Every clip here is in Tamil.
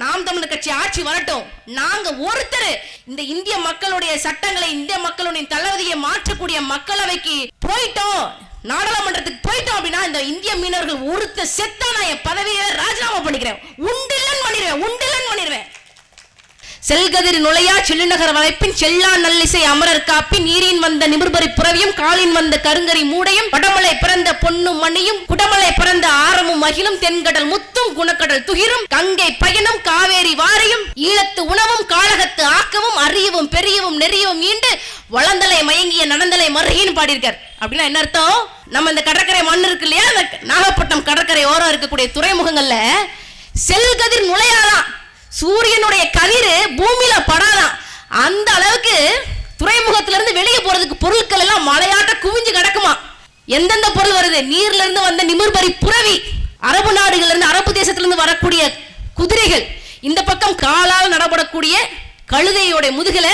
நாம் தமிழர் கட்சி ஆட்சி வரட்டும். நாங்க ஒருத்தர் இந்த இந்திய மக்களுடைய சட்டங்களை இந்திய மக்களுடைய தளபதியை மாற்றக்கூடிய மக்களவைக்கு போயிட்டோம். நாடாளுமன்றத்துக்கு போயிட்டோம் அப்படின்னா இந்த இந்திய மீனவர்கள் ஒருத்த செத்தா நான் என் பதவியை ராஜினாமா பண்ணிக்கிறேன். உண்டில்லன் பண்ணிடுவேன் உண்டில்லன் பண்ணிடுவேன். செல்கதிர் நுழையா செல்லுநகர் வளைப்பின் செல்லா நல்லிசை அமரர் காப்பி நீரின் வந்த நிமிர்பரி புறவியும் காலின் வந்த கருங்கரி மூடையும் வடமலை பிறந்த பொன்னும் மணியும் குடமலை பிறந்த ஆரமும் மகிழும் தென்கடல் முத்தும் குணக்கடல் துகிரும் கங்கை பயணம் காவேரி வாரியும் ஈழத்து உணவும் காழகத்து ஆக்கமும் அறியவும் பெரியவும் நெறியவும் ஈண்டு வளந்தலை மயங்கிய நடந்தலை மருகின்னு பாடியிருக்கார். அப்படின்னா என்ன அர்த்தம்? நம்ம இந்த கடற்கரை மண் இருக்கு இல்லையா? நாகப்பட்டினம் கடற்கரை ஓரம் இருக்கக்கூடிய துறைமுகங்கள்ல செல்கதிர் நுழையாதான் சூரியனுடைய கதிர் பூமியில படாதான். அந்த அளவுக்கு துறைமுகத்துல இருந்து வெளியே போறதுக்கு பொருட்கள் எல்லாம் மலையாட்ட குவிஞ்சு கிடக்குமா? எந்தெந்த பொருள் வருது? நீர்ல இருந்து வந்த நிமிர்பரி புறவி அரபு நாடுகள்ல இருந்து அரபு தேசத்திலிருந்து வரக்கூடிய குதிரைகள் இந்த பக்கம் காலால் நடப்படக்கூடிய கழுதையோட முதுகுல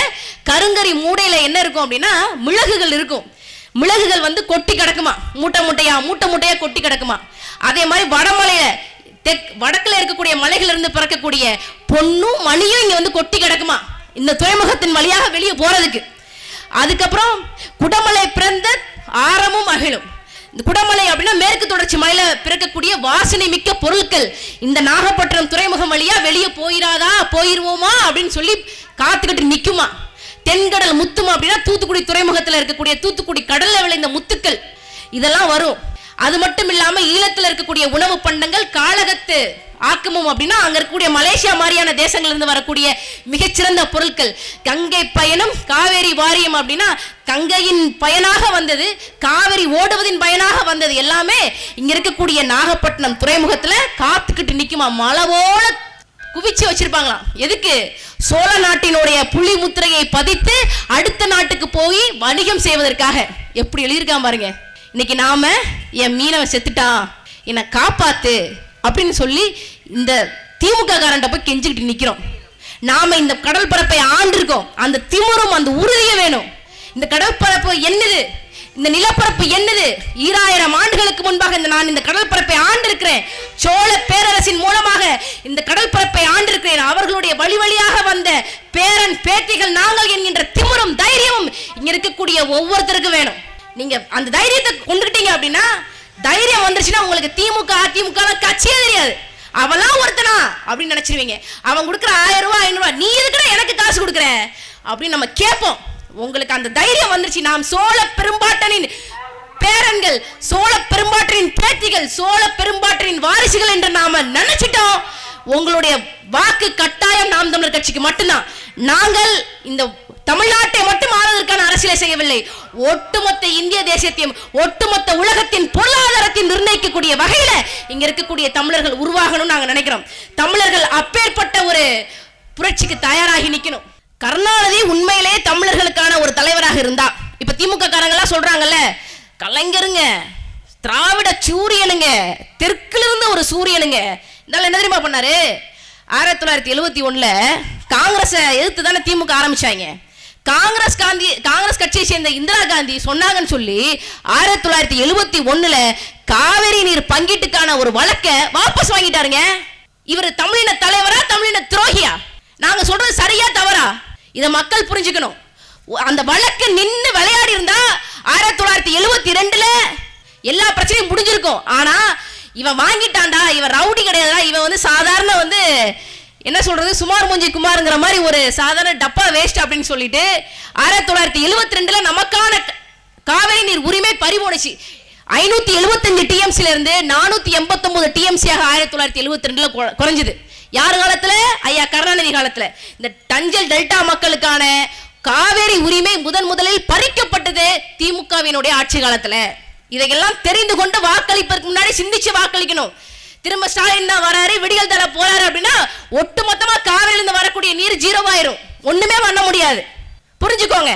கருங்கரி மூடையில என்ன இருக்கும் அப்படின்னா மிளகுகள் இருக்கும். மிளகுகள் வந்து கொட்டி கிடக்குமா? மூட்டை மூட்டையா மூட்டை மூட்டையா கொட்டி கிடக்குமா? அதே மாதிரி வடமலையில தெக் வடக்குல இருக்கக்கூடிய மலைகள் இருந்து பிறக்கக்கூடிய பொண்ணும் மணியும் இங்க வந்து கொட்டி கிடக்குமா? இந்த துறைமுகத்தின் வழியாக வெளியே போறதுக்கு. அதுக்கப்புறம் குடமலை பிறந்த ஆரமும் அகிலும். இந்த குடமலை அப்படின்னா மேற்கு தொடர்ச்சி மலையில பிறக்கக்கூடிய வாசனை மிக்க பொருட்கள். இந்த நாகப்பட்டினம் துறைமுகம் வழியா வெளியே போயிடாதா போயிருவோமா அப்படின்னு சொல்லி காத்துக்கிட்டு நிக்குமா? தென்கடல் முத்துமா அப்படின்னா தூத்துக்குடி துறைமுகத்துல இருக்கக்கூடிய தூத்துக்குடி கடல்ல விளைந்த முத்துக்கள். இதெல்லாம் வரும். அது மட்டும் இல்லாம ஈழத்துல இருக்கக்கூடிய உணவு பண்டங்கள் காலகத்து ஆக்கமும் அப்படின்னா அங்க இருக்கக்கூடிய மலேசியா மாதிரியான தேசங்கள்ல இருந்து வரக்கூடிய மிகச்சிறந்த பொருட்கள். கங்கை பயணம் காவேரி வாரியம் அப்படின்னா கங்கையின் பயனாக வந்தது காவிரி ஓடுவதின் பயனாக வந்தது எல்லாமே இங்க இருக்கக்கூடிய நாகப்பட்டினம் துறைமுகத்துல காத்துக்கிட்டு நிக்குமா? மலவோட குவிச்சு வச்சிருப்பாங்களாம். எதுக்கு? சோழ நாட்டினுடைய புலி முத்திரையை பதித்து அடுத்த நாட்டுக்கு போய் வணிகம் செய்வதற்காக. எப்படி எழுதியிருக்கான் பாருங்க. இன்னைக்கு நாம என் மீனவன் செத்துட்டான் என்னை காப்பாத்து அப்படின்னு சொல்லி இந்த திமுக காரன்ட்ட போய் கெஞ்சிக்கிட்டு நிற்கிறோம் நாம இந்த கடல் பரப்பை ஆண்டிருக்கோம். அந்த திமிரும் அந்த உறுதியும் வேணும். இந்த கடற்பரப்பு என்னது? இந்த நிலப்பரப்பு என்னது? ஈராயிரம் ஆண்டுகளுக்கு முன்பாக இந்த நான் இந்த கடல் பரப்பை ஆண்டிருக்கிறேன். சோழ பேரரசின் மூலமாக இந்த கடல் பரப்பை ஆண்டிருக்கிறேன். அவர்களுடைய வழி வழியாக வந்த பேரன் பேத்திகள் நாங்கள் என்கின்ற திமிரும் தைரியமும் இங்க இருக்கக்கூடிய ஒவ்வொருத்தருக்கும் வேணும். நீங்க அந்த தைரியத்தை கொண்டுகிட்டீங்க அப்படின்னா தைரியம் வந்துருச்சுன்னா உங்களுக்கு திமுக அதிமுக கட்சியே தெரியாது. அவெல்லாம் ஒருத்தனா அப்படின்னு நினைச்சிருவீங்க. அவன் கொடுக்குற ஆயிரம் ரூபாய் ஐநூறு ரூபாய் நீ எதுக்குடா எனக்கு காசு கொடுக்குற? அப்படின்னு நம்ம கேட்போம். உங்களுக்கு அந்த தைரியம் வந்துருச்சு. நாம் சோழ பெரும்பாட்டனின் பேரன்கள் சோழ பெரும்பாற்றின் பேத்திகள் சோழ பெரும்பாற்றின் வாரிசுகள் என்று நாம நினைச்சிட்டோம். உங்களுடைய வாக்கு கட்டாயம் நாம் தமிழர் கட்சிக்கு மட்டும்தான். நாங்கள் இந்த தமிழ்நாட்டை மட்டும் ஆளுவதற்கான அரசியலை செய்யவில்லை. ஒட்டுமொத்த இந்திய தேசியத்தையும் ஒட்டுமொத்த உலகத்தின் பொருளாதாரத்தையும் நிர்ணயிக்கக்கூடிய வகையில இங்க இருக்கக்கூடிய தமிழர்கள் உருவாகணும்னு நாங்க நினைக்கிறோம். தமிழர்கள் அப்பேற்பட்ட ஒரு புரட்சிக்கு தயாராகி நிக்கணும். கருணாநிதி உண்மையிலே தமிழர்களுக்கான ஒரு தலைவராக இருந்தா. இப்ப திமுக காரங்கெல்லாம் சொல்றாங்கல்ல கலைஞருங்க திராவிட சூரியனுங்க தெற்குல இருந்த ஒரு சூரியனுங்க. இருந்தாலும் என்ன தெரியுமா பண்ணாரு? ஆயிரத்தி தொள்ளாயிரத்தி எழுபத்தி ஒண்ணுல காங்கிரஸை எதிர்த்து தானே திமுக ஆரம்பிச்சாங்க. காங்கிரஸ் காந்தி காங்கிரஸ் கட்சியை சேர்ந்த இந்திரா காந்தி சொன்னாங்கன்னு சொல்லி ஆயிரத்தி தொள்ளாயிரத்தி எழுபத்தி ஒண்ணுல காவிரி நீர் பங்கீட்டுக்கான ஒரு வழக்கை வாபஸ் வாங்கிட்டாருங்க. இவர் தமிழின தலைவரா தமிழின துரோகியா? நாங்க சொல்றது சரியா தவறா? இத மக்கள் புரிஞ்சுக்கணும். அந்த வழக்கு நின்று விளையாடி இருந்தா ஆயிரத்தி தொள்ளாயிரத்தி எழுபத்தி ரெண்டுல எல்லா பிரச்சனையும் முடிஞ்சிருக்கும். ஆனா இவன் வாங்கிட்டான்டா இவன் ரவுடி கிடையாதுடா இவன் வந்து சாதாரண வந்து என்ன சொல்றது? சுமார் மூஞ்சி குமாருங்கிற மாதிரி ஒரு சாதாரண டப்பா வேஸ்ட் அப்படின்னு சொல்லிட்டு ஆயிரத்தி தொள்ளாயிரத்தி எழுவத்தி ரெண்டுல நமக்கான காவிரி நீர் உரிமை பறிபோனுச்சு ஐநூத்தி எழுபத்தஞ்சு டிஎம்சில இருந்து நானூத்தி எண்பத்தொன்பது டிஎம்சியாக ஆயிரத்தி தொள்ளாயிரத்தி எழுபத்தி ரெண்டுல குறைஞ்சது. யார் காலத்துல? ஐயா கருணாநிதி காலத்துல. இந்த டஞ்சல் டெல்டா மக்களுக்கான காவேரி உரிமை முதன் முதலில் பறிக்கப்பட்டது திமுகவினுடைய ஆட்சி காலத்துல. இதையெல்லாம் தெரிந்து கொண்டு வாக்களிப்பதற்கு முன்னாடி சிந்திச்சு வாக்களிக்கணும். திரும்ப ஸ்டாலின் தான் வராரு விடிகள் தர போறாரு அப்படின்னா ஒட்டு மொத்தமா காவிரிலிருந்து வரக்கூடிய நீர் ஜீரோவாயிரும். ஒண்ணுமே பண்ண முடியாது. புரிஞ்சுக்கோங்க.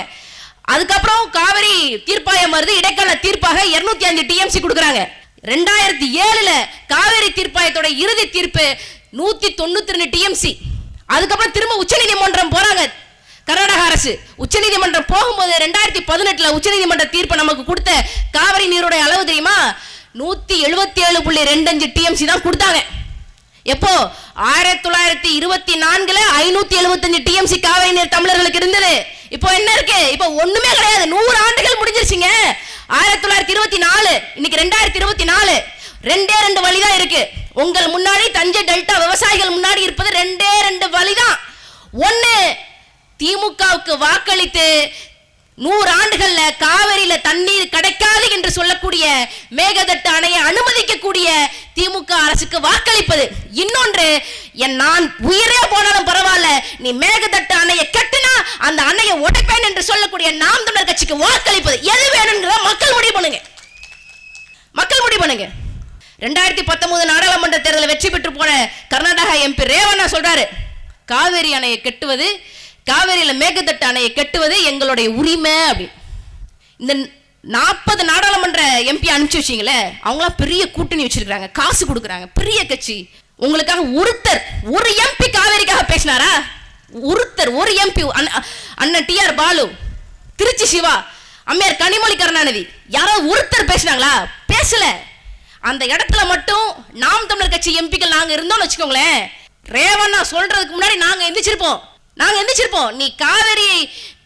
அதுக்கப்புறம் காவிரி தீர்ப்பாயம் வருது இடைக்கால தீர்ப்பாக 205 அஞ்சு டிஎம்சி கொடுக்குறாங்க. ரெண்டாயிரத்தி ஏழுல காவிரி தீர்ப்பாயத்தோட இறுதி தீர்ப்பு நூத்தி தொண்ணூத்தி ரெண்டு டிஎம்சி அதுக்கப்புறம் திரும்ப உச்சநீதிமன்றம் போறாங்க. கர்நாடக அரசு. உச்சநீதிமன்றம் போகும்போது ரெண்டாயிரத்தி பதினெட்டுல உச்சநீதிமன்ற தீர்ப்பு நமக்கு கொடுத்த காவிரி நீருடைய அளவு தெரியுமா? நூத்தி எழுபத்தி ஏழு புள்ளி ரெண்டு அஞ்சு டிஎம்சி தான் கொடுத்தாங்க. எப்போ? ஆயிரத்தி தொள்ளாயிரத்தி இருபத்தி நான்குல ஐநூத்தி எழுபத்தஞ்சு டிஎம்சி காவிரி நீர் தமிழர்களுக்கு இருந்தது. இப்போ என்ன இருக்கு? இப்போ ஒண்ணுமே கிடையாது. நூறு ஆண்டுகள் முடிஞ்சிருச்சுங்க. ஆயிரத்தி தொள்ளாயிரத்தி இருபத்தி நாலு இன்னைக்கு ரெண்டாயிரத்தி இருபத்தி நாலு. ரெண்டே ரெண்டு வழிதான் இருக்கு. உங்கள் முன்னாடி தஞ்சை டெல்டா விவசாயிகள் முன்னாடி இருப்பது ரெண்டே ரெண்டு வழிதான். ஒன்னு திமுகவுக்கு வாக்களித்து நூறு ஆண்டுகள்ல காவிரியில தண்ணீர் கிடைக்காது என்று சொல்லக்கூடிய மேகதட்டு அணையை அனுமதிக்கக்கூடிய திமுக அரசுக்கு வாக்களிப்பது இன்னொன்று என் நான் உயிரே போனாலும் பரவாயில்ல நீ மேகதட்டு அணையை கட்டினா அந்த அணையை உடைப்பேன் என்று சொல்லக்கூடிய நாம் தமிழர் கட்சிக்கு வாக்களிப்பது எது வேணுங்கிறத மக்கள் முடிவு பண்ணுங்க. மக்கள் முடிவு பண்ணுங்க. ரெண்டாயிரத்தி பத்தொன்பது நாடாளுமன்ற தேர்தலில் வெற்றி பெற்று போன கர்நாடகா எம்பி ரேவண்ணா சொல்றாரு காவேரி அணையை கட்டுவது காவேரியில் மேகதட்டு அணையை கட்டுவது எங்களுடைய உரிமை அப்படி. இந்த நாற்பது நாடாளுமன்ற எம்பி அனுப்பிச்சு வச்சிங்களே அவங்களாம் பெரிய கூட்டணி வச்சிருக்கிறாங்க காசு கொடுக்குறாங்க பெரிய கட்சி. உங்களுக்காக ஒருத்தர் ஒரு எம்பி காவேரிக்காக பேசினாரா? ஒருத்தர் ஒரு எம்பி அண்ணன் டி ஆர் பாலு திருச்சி சிவா அம்மையார் கனிமொழி கருணாநிதி யாரோ ஒருத்தர் பேசினாங்களா? பேசல. அந்த இடத்துல மட்டும் நாம் தமிழர் கட்சி எம்பிக்கள் நாங்க இருந்தோம்னு வச்சுக்கோங்களேன். ரேவண்ணா சொல்றதுக்கு முன்னாடி நாங்க எந்திரிச்சிருப்போம். நாங்க எந்திரிச்சிருப்போம். நீ காவிரி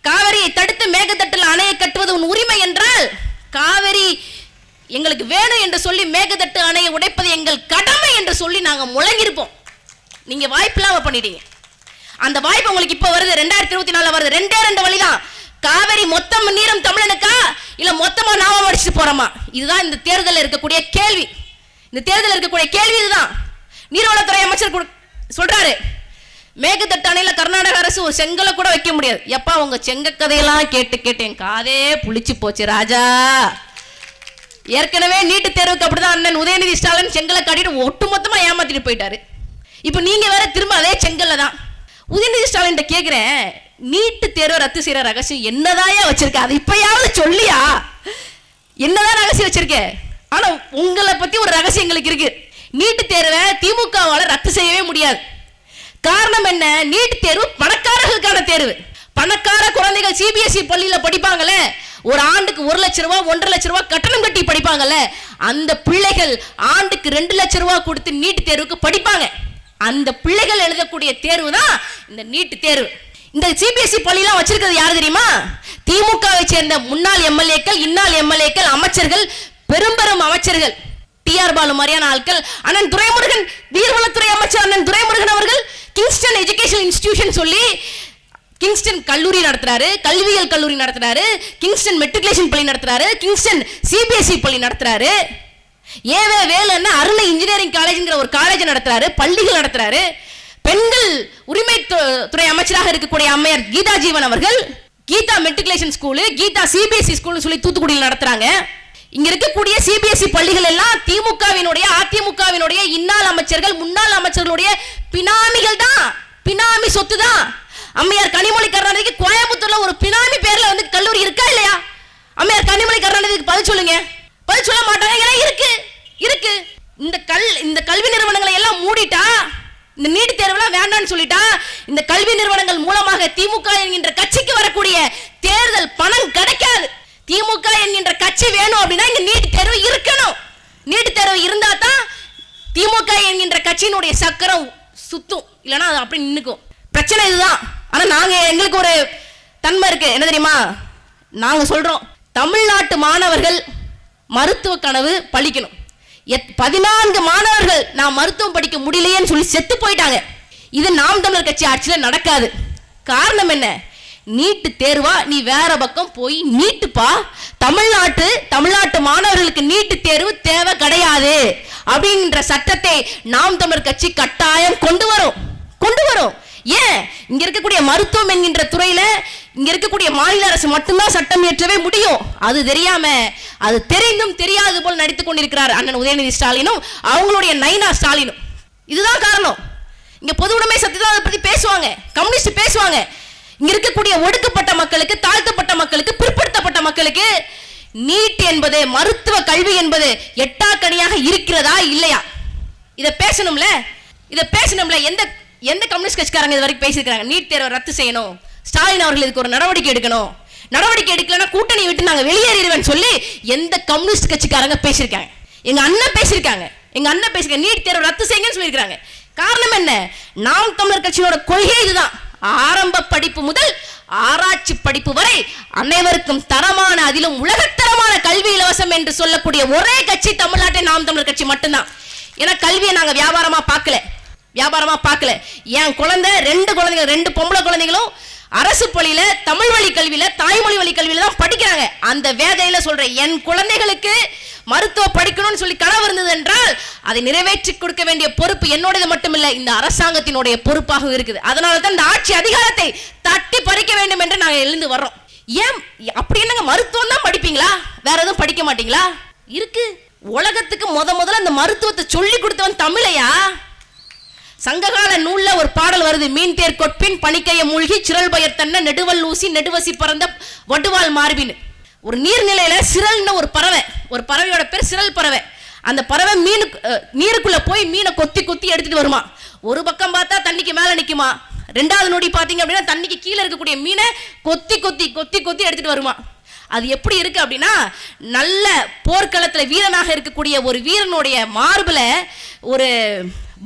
காவிரியை தடுத்து மேகத்தட்டில் அணையை கட்டுவது உன் உரிமை என்றால் காவிரி எங்களுக்கு வேணும் என்று சொல்லி மேகத்தட்டு அணையை உடைப்பது எங்கள் கடமை என்று சொல்லி நாங்க முழங்கிருப்போம் நீங்க வாய்ப்பில்லாம பண்ணிட்டீங்க. அந்த வாய்ப்பு உங்களுக்கு இப்ப வருது. ரெண்டாயிரத்தி இருபத்தி நாலுல வருது. ரெண்டே ரெண்டு வழிதான். காவேரி மொத்தம் நீரம் தமிழனுக்கா? இல்ல மொத்தமா நாம அடிச்சுட்டு போறோமா? இதுதான் இந்த தேர்தலில் இருக்கக்கூடிய கேள்வி. இந்த தேர்தலில் இருக்கக்கூடிய கேள்வி இதுதான். நீர்வளத்துறை அமைச்சர் சொல்றாரு. மேகத்தட்டு கர்நாடக அரசு ஒரு செங்கலை கூட வைக்க முடியாது. எப்பா உங்க செங்க கதையெல்லாம் கேட்டு கேட்டு என் காதே புளிச்சு போச்சு ராஜா. ஏற்கனவே நீட்டு தேர்வுக்கு அப்படிதான் அண்ணன் உதயநிதி ஸ்டாலின் செங்கலை காட்டிட்டு ஒட்டுமொத்தமாக ஏமாத்திட்டு போயிட்டாரு. இப்போ நீங்க வேற திரும்ப அதே செங்கல்ல தான். உதயநிதி ஸ்டாலின் கேக்குறேன் நீட்டு தேர்வை ரத்து செய்யற ரகசியம் என்னதாயா வச்சிருக்க? அது இப்பயாவது சொல்லியா? என்னதான் ரகசியம் வச்சிருக்க? ஆனா உங்களை பத்தி ஒரு ரகசியம் எங்களுக்கு இருக்கு. நீட்டு தேர்வை திமுகவால ரத்து செய்யவே முடியாது. காரணம் என்ன? நீட் தேர்வு பணக்காரர்களுக்கான தேர்வு. பணக்கார குழந்தைகள் சிபிஎஸ்இ பள்ளியில் படிப்பாங்களே ஒரு ஆண்டுக்கு ஒரு லட்ச ரூபா ஒன்றரை லட்ச ரூபா கட்டணம் கட்டி படிப்பாங்கல்ல? அந்த பிள்ளைகள் ஆண்டுக்கு ரெண்டு லட்ச ரூபா கொடுத்து நீட் தேர்வுக்கு படிப்பாங்க. அந்த பிள்ளைகள் எழுதக்கூடிய தேர்வு தான் இந்த நீட் தேர்வு. இந்த சிபிஎஸ்இ பள்ளியெல்லாம் வச்சிருக்கிறது யார் தெரியுமா? திமுகவை சேர்ந்த முன்னாள் எம்எல்ஏக்கள் இன்னாள் எம்எல்ஏக்கள் அமைச்சர்கள் பெரும்பெரும் அமைச்சர்கள். டிஆர் பாலு மாதிரியான ஆட்கள். அண்ணன் துரைமுருகன் நீர்வளத்துறை அமைச்சர் அண்ணன் துரைமுருகன் அவர்கள் கிங்ஸ்டன் எஜுகேஷன் இன்ஸ்டிடியூஷன் சொல்லி கிங்ஸ்டன் கல்லூரி நடத்துறாரு கல்வியியல் கல்லூரி நடத்துறாரு கிங்ஸ்டன் மெட்ரிகுலேஷன் பள்ளி நடத்துறாரு கிங்ஸ்டன் சிபிஎஸ்இ பள்ளி நடத்துறாரு. ஏவே வேலுன்னு அருணை இன்ஜினியரிங் காலேஜ்ங்கிற ஒரு காலேஜ் நடத்துறாரு பள்ளிகள் நடத்துறாரு. பெண்கள் உரிமை துறை அமைச்சராக இருக்கக்கூடிய அம்மையார் கீதா ஜீவன் அவர்கள் Geetha matriculation school Geetha CBSE ஸ்கூல்னு சொல்லி தூத்துக்குடியில் நடத்துறாங்க. இங்க இருக்கக்கூடிய சிபிஎஸ்இ பள்ளிகள் எல்லாம் திமுகவினுடைய அதிமுகவினுடைய இன்னாள் அமைச்சர்கள் முன்னாள் அமைச்சர்களுடைய பினாமிகள் தான். பினாமி சொத்து தான் அம்மையார் கனிமொழி கருணாநிதிக்கு கோயம்புத்தூர்ல ஒரு பினாமி பேர்ல வந்து கல்லூரி இருக்கா இல்லையா? அம்மையார் கனிமொழி கருணாநிதிக்கு பதில் சொல்லுங்க. பதில் சொல்ல மாட்டாங்க. ஏன்னா இருக்கு. இருக்கு. இந்த கல் இந்த கல்வி நிறுவனங்களை எல்லாம் மூடிட்டா இந்த நீட் தேர்வுலாம் வேண்டாம்னு சொல்லிட்டா இந்த கல்வி நிறுவனங்கள் மூலமாக திமுக என்கின்ற கட்சிக்கு வரக்கூடிய தேர்தல் பணம் கிடைக்காது. திமுக என்கின்ற கட்சி வேணும் அப்படின்னா இங்க நீட் தேர்வு இருக்கணும். நீட் தேர்வு இருந்தா தான் திமுக என்கின்ற கட்சியினுடைய சக்கரம் சுத்தும். இல்லைன்னா அது அப்படி நின்னுக்கும். பிரச்சனை இதுதான். ஆனா நாங்க எங்களுக்கு ஒரு தன்மை இருக்கு. என்ன தெரியுமா? நாங்க சொல்றோம் தமிழ்நாட்டு மாணவர்கள் மருத்துவ கனவு பழிக்கணும். எத்- பதினான்கு மாணவர்கள் நான் மருத்துவம் படிக்க முடியலையேன்னு சொல்லி செத்து போயிட்டாங்க. இது நாம் தமிழர் கட்சி ஆட்சியில் நடக்காது. காரணம் என்ன? நீட்டு தேர்வா? நீ வேற பக்கம் போய் நீட்டுப்பா. தமிழ்நாட்டு தமிழ்நாட்டு மாணவர்களுக்கு நீட்டு தேர்வு தேவை கிடையாது அப்படின்ற சட்டத்தை நாம் தமிழர் கட்சி கட்டாயம் கொண்டு வரும். கொண்டு வரும். ஏன்? இங்க இருக்கக்கூடிய மருத்துவம் என்கின்ற துறையில இங்க இருக்கக்கூடிய மாநில அரசு மட்டும்தான் சட்டம் இயற்றவே முடியும். அது தெரியாம அது தெரிந்தும் தெரியாது போல் நடித்துக் கொண்டிருக்கிறார் அண்ணன் உதயநிதி ஸ்டாலினும் அவங்களுடைய நைனா ஸ்டாலினும். இதுதான் காரணம். இங்க பொது உடைமை சத்தியதான் அதை பத்தி பேசுவாங்க. கம்யூனிஸ்ட் பேசுவாங்க. இங்க இருக்கக்கூடிய ஒடுக்கப்பட்ட மக்களுக்கு தாழ்த்தப்பட்ட மக்களுக்கு பிற்படுத்தப்பட்ட மக்களுக்கு நீட் என்பது மருத்துவ கல்வி என்பது எட்டாக்கணியாக இருக்கிறதா இல்லையா? இதை பேசணும்ல? இதை பேசணும்ல? எந்த எந்த கம்யூனிஸ்ட் கட்சிக்காரங்க இது வரைக்கும் பேசியிருக்காங்க நீட் தேர்வை ரத்து செய்யணும். ஸ்டாலின் அவர்கள் இதுக்கு ஒரு நடவடிக்கை எடுக்கணும். நடவடிக்கை எடுக்கலன்னா கூட்டணி விட்டு நாங்கள் வெளியேறிடுவேன் சொல்லி எந்த கம்யூனிஸ்ட் கட்சிக்காரங்க பேசியிருக்காங்க. எங்க அண்ணன் பேசியிருக்காங்க. எங்க அண்ணன் பேசியிருக்காங்க. நீட் தேர்வை ரத்து செய்யுங்கன்னு சொல்லியிருக்காங்க காரணம் என்ன? நாம் தமிழர் கட்சியோட கொள்கை இதுதான். ஆரம்ப படிப்பு முதல் ஆராய்ச்சி படிப்பு வரை அனைவருக்கும் தரமான அதிலும் உலகத்தரமான கல்வி இலவசம் என்று சொல்லக்கூடிய ஒரே கட்சி தமிழ்நாட்டை நாம் தமிழர் கட்சி மட்டும்தான். ஏன்னா கல்வியை நாங்கள் வியாபாரமா பார்க்கல. வியாபாரமா பார்க்கல. என் குழந்தை ரெண்டு குழந்தைங்க ரெண்டு பொம்பளை குழந்தைகளும் அரசு பள்ளியில தமிழ் வழி கல்வியில தாய்மொழி வழி கல்வியில தான் படிக்கிறாங்க. அந்த வேதையில சொல்றேன் என் குழந்தைகளுக்கு மருத்துவ படிக்கணும்னு சொல்லி கனவு இருந்தது என்றால் அதை நிறைவேற்றி கொடுக்க வேண்டிய பொறுப்பு என்னோடது மட்டுமில்ல இந்த அரசாங்கத்தினுடைய பொறுப்பாக இருக்குது. அதனால தான் இந்த ஆட்சி அதிகாரத்தை தட்டி பறிக்க வேண்டும் என்று நாங்கள் எழுந்து வர்றோம். ஏன்? அப்படி என்னங்க மருத்துவம் தான் படிப்பீங்களா? வேற எதுவும் படிக்க மாட்டீங்களா? இருக்கு. உலகத்துக்கு முத முதல்ல அந்த மருத்துவத்தை சொல்லி கொடுத்தவன் தமிழையா? சங்ககால நூல்ல ஒரு பாடல் வருது மீன் தேர் கொட்பின் பனிக்கைய மூழ்கி சிரல் பயர் தன்ன நெடுவல் ஊசி நெடுவசி பறந்த வடுவால் மார்பின். ஒரு நீர்நிலையில சிரல்னு ஒரு பறவை. ஒரு பறவையோட பேர் சிரல் பறவை. அந்த பறவை மீனுக்கு நீருக்குள்ளே போய் மீனை கொத்தி கொத்தி எடுத்துகிட்டு வருமா? ஒரு பக்கம் பார்த்தா தண்ணிக்கு மேலே நிற்குமா ரெண்டாவது நொடி பார்த்தீங்க அப்படின்னா தண்ணிக்கு கீழே இருக்கக்கூடிய மீனை கொத்தி கொத்தி கொத்தி கொத்தி எடுத்துகிட்டு வருமா? அது எப்படி இருக்குது அப்படின்னா நல்ல போர்க்களத்தில் வீரனாக இருக்கக்கூடிய ஒரு வீரனுடைய மார்பில் ஒரு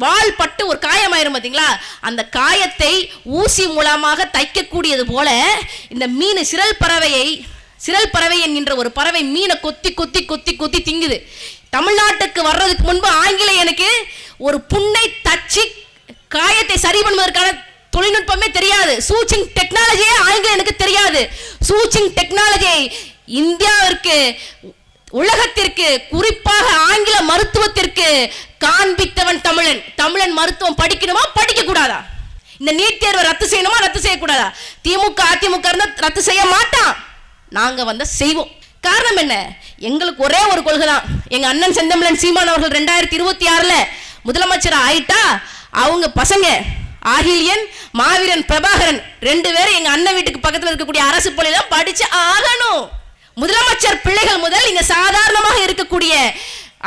வால் பட்டு ஒரு காயமாயிரும் பார்த்தீங்களா அந்த காயத்தை ஊசி மூலமாக தைக்கக்கூடியது போல இந்த மீன் சிரல் பறவையை சிறல் பறவை என்கின்ற ஒரு பறவை மீனை கொத்தி கொத்தி கொத்தி கொத்தி திங்குது. தமிழ்நாட்டுக்கு வர்றதுக்கு முன்பு ஆங்கிலம் எனக்கு ஒரு புண்ணை தச்சு காயத்தை சரி பண்ணுவதற்கான தொழில்நுட்பமே தெரியாது. சூச்சிங் டெக்னாலஜியே ஆங்கிலம் எனக்கு தெரியாது. சூச்சிங் டெக்னாலஜியை இந்தியாவிற்கு உலகத்திற்கு குறிப்பாக ஆங்கில மருத்துவத்திற்கு காண்பித்தவன் தமிழன். தமிழன் மருத்துவம் படிக்கணுமா? படிக்க கூடாதா இந்த நீட் தேர்வை ரத்து செய்யணுமா? ரத்து செய்யக்கூடாதா? திமுக அதிமுக இருந்தால் ரத்து செய்ய மாட்டான். நாங்கள் வந்து செய்வோம். காரணம் என்ன? எங்களுக்கு ஒரே ஒரு கொள்கை தான் எங்கள் அண்ணன் செந்தமிழன் சீமான் அவர்கள் ரெண்டாயிரத்தி இருபத்தி ஆறில் முதலமைச்சர் ஆயிட்டா அவங்க பசங்க ஆகிலியன் மாவீரன் பிரபாகரன் ரெண்டு பேரும் எங்கள் அண்ணன் வீட்டுக்கு பக்கத்தில் இருக்கக்கூடிய அரசு பள்ளியெல்லாம் படித்து ஆகணும். முதலமைச்சர் பிள்ளைகள் முதல் இங்கே சாதாரணமாக இருக்கக்கூடிய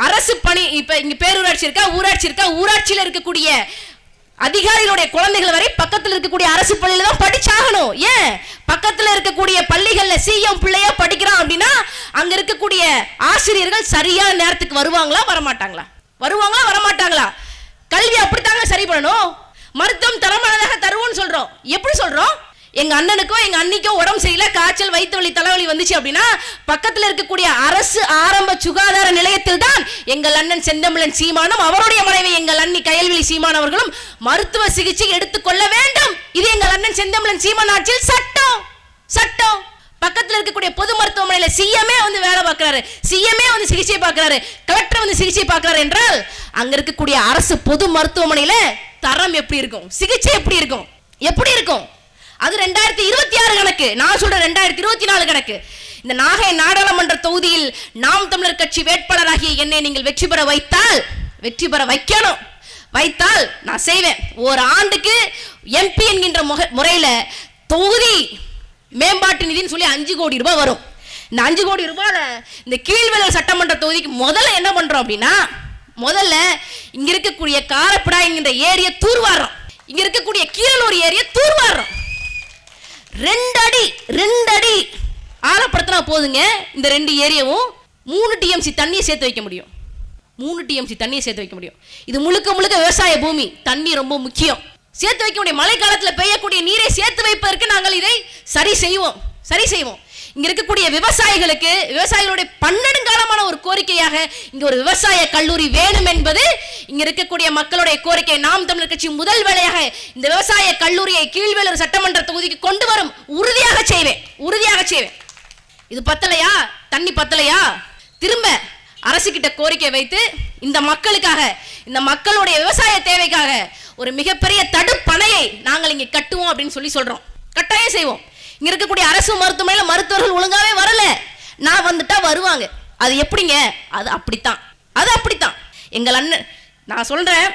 அரசு பணி இப்போ இங்கே பேரூராட்சி இருக்கா ஊராட்சி இருக்கா ஊராட்சியில் இருக்கக்கூடிய அதிகாரிகளுடைய குழந்தைகள் வரை பக்கத்தில் இருக்கக்கூடிய அரசு பள்ளியில தான் படிச்சாகணும். ஏன்? பக்கத்துல இருக்கக்கூடிய பள்ளிகள்ல சிஎம் பிள்ளையா படிக்கிறான் அப்படின்னா அங்க இருக்கக்கூடிய ஆசிரியர்கள் சரியான நேரத்துக்கு வருவாங்களா வரமாட்டாங்களா? வருவாங்களா வரமாட்டாங்களா? கல்வி அப்படித்தாங்க சரி பண்ணணும். மருத்துவம் தரமானதாக தருவோம்னு சொல்றோம். எப்படி சொல்றோம்? எங்க அண்ணனுக்கோ எங்க அன்னிக்கும் உடம்பு சரியில்லை. காய்ச்சல் வயிற்று வலி தலைவலி வந்துச்சு அப்படின்னா பக்கத்துல இருக்கக்கூடிய அரசு ஆரம்ப சுகாதார நிலையத்தில் தான் எங்கள் அண்ணன் செந்தமிழன் சீமானும் அவருடைய மனைவி எங்கள் அண்ணி கயல்விழி சீமான் அவர்களும் மருத்துவ சிகிச்சை எடுத்துக்கொள்ள வேண்டும். இது எங்கள் அண்ணன் செந்தமிழன் சீமான் ஆட்சியில் சட்டம். சட்டம். பக்கத்துல இருக்கக்கூடிய பொது மருத்துவமனையில சிஎம்ஏ வந்து வேலை பார்க்குறாரு. சிஎம்ஏ வந்து சிகிச்சை பார்க்குறாரு. கலெக்டர் வந்து சிகிச்சை பார்க்குறாரு என்றால் அங்க இருக்கக்கூடிய அரசு பொது மருத்துவமனையில தரம் எப்படி இருக்கும்? சிகிச்சை எப்படி இருக்கும்? எப்படி இருக்கும்? அது ரெண்டாயிரத்தி இருபத்தி ஆறு கணக்கு. நான் சொல்ற ரெண்டாயிரத்தி இருபத்தி நாலு கணக்கு. இந்த நாகை நாடாளுமன்ற தொகுதியில் நாம் தமிழர் கட்சி வேட்பாளராகிய என்னை நீங்கள் வெற்றி பெற வைத்தால் வெற்றி பெற வைக்கணும். வைத்தால் நான் செய்வேன். ஒரு ஆண்டுக்கு எம்பி என்கின்ற முக- முறையில தொகுதி மேம்பாட்டு நிதின்னு சொல்லி அஞ்சு கோடி ரூபாய் வரும். இந்த அஞ்சு கோடி ரூபாயில இந்த கீழ்வேலூர் சட்டமன்ற தொகுதிக்கு முதல்ல என்ன பண்றோம் அப்படின்னா முதல்ல இங்க இருக்கக்கூடிய காரப்படா என்கின்ற ஏரியை தூர்வாடுறோம் இங்க இருக்கக்கூடிய கீழலூர் ஏரியை தூர்வாடுறோம் ரெண்டு அடி ரெண்டு அடி ஆழப்படுத்தினா போதுங்க. இந்த ரெண்டு ஏரியாவும் மூணு டிஎம்சி தண்ணியை சேர்த்து வைக்க முடியும். மூணு டிஎம்சி தண்ணியை சேர்த்து வைக்க முடியும். இது முழுக்க முழுக்க விவசாய பூமி. தண்ணி ரொம்ப முக்கியம். சேர்த்து வைக்க முடியும். மழை பெய்யக்கூடிய நீரை சேர்த்து வைப்பதற்கு நாங்கள் இதை சரி செய்வோம். சரி செய்வோம். இங்க இருக்கக்கூடிய விவசாயிகளுக்கு விவசாயிகளுடைய பன்னெடுங்காலமான ஒரு கோரிக்கையாக இங்க ஒரு விவசாய கல்லூரி வேணும் என்பது இங்க இருக்கக்கூடிய மக்களுடைய கோரிக்கை. நாம் தமிழர் கட்சி முதல் வேலையாக இந்த விவசாய கல்லூரியை கீழ்வேலூர் சட்டமன்ற தொகுதிக்கு கொண்டு வரும். உறுதியாக செய்வேன். உறுதியாக செய்வேன். இது பத்தலையா? தண்ணி பத்தலையா? திரும்ப அரசு கிட்ட கோரிக்கை வைத்து இந்த மக்களுக்காக இந்த மக்களுடைய விவசாய தேவைக்காக ஒரு மிகப்பெரிய தடுப்பணையை நாங்கள் இங்கே கட்டுவோம் அப்படின்னு சொல்லி சொல்றோம். கட்டாயம் செய்வோம். இங்க இருக்கக்கூடிய அரசு மருத்துவமனையில மருத்துவர்கள் ஒழுங்காவே வரல. நான் வந்துட்டா வருவாங்க. அது எப்படிங்க? அது அப்படித்தான். அது அப்படித்தான். எங்கள் அண்ணன் நான் சொல்றேன்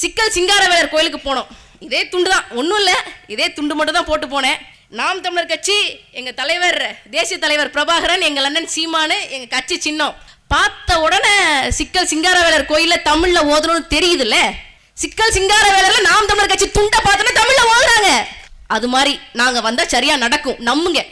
சிக்கல் சிங்காரவேலர் கோயிலுக்கு போனோம். இதே துண்டு தான் ஒன்றும் இல்லை. இதே துண்டு மட்டும் தான் போட்டு போனேன். நாம் தமிழர் கட்சி எங்கள் தலைவர் தேசிய தலைவர் பிரபாகரன் எங்கள் அண்ணன் சீமானு எங்கள் கட்சி சின்னம். பார்த்த உடனே சிக்கல் சிங்காரவேலர் கோயிலில் தமிழில் ஓதணும்னு தெரியுதுல்ல? சிக்கல் சிங்காரவேலரில் நாம் தமிழர் கட்சி துண்டை பார்த்தோன்னே தமிழில் ஓதுறாங்க. அது மாதிரி நாங்கள் வந்தால் சரியாக நடக்கும். நம்புங்க.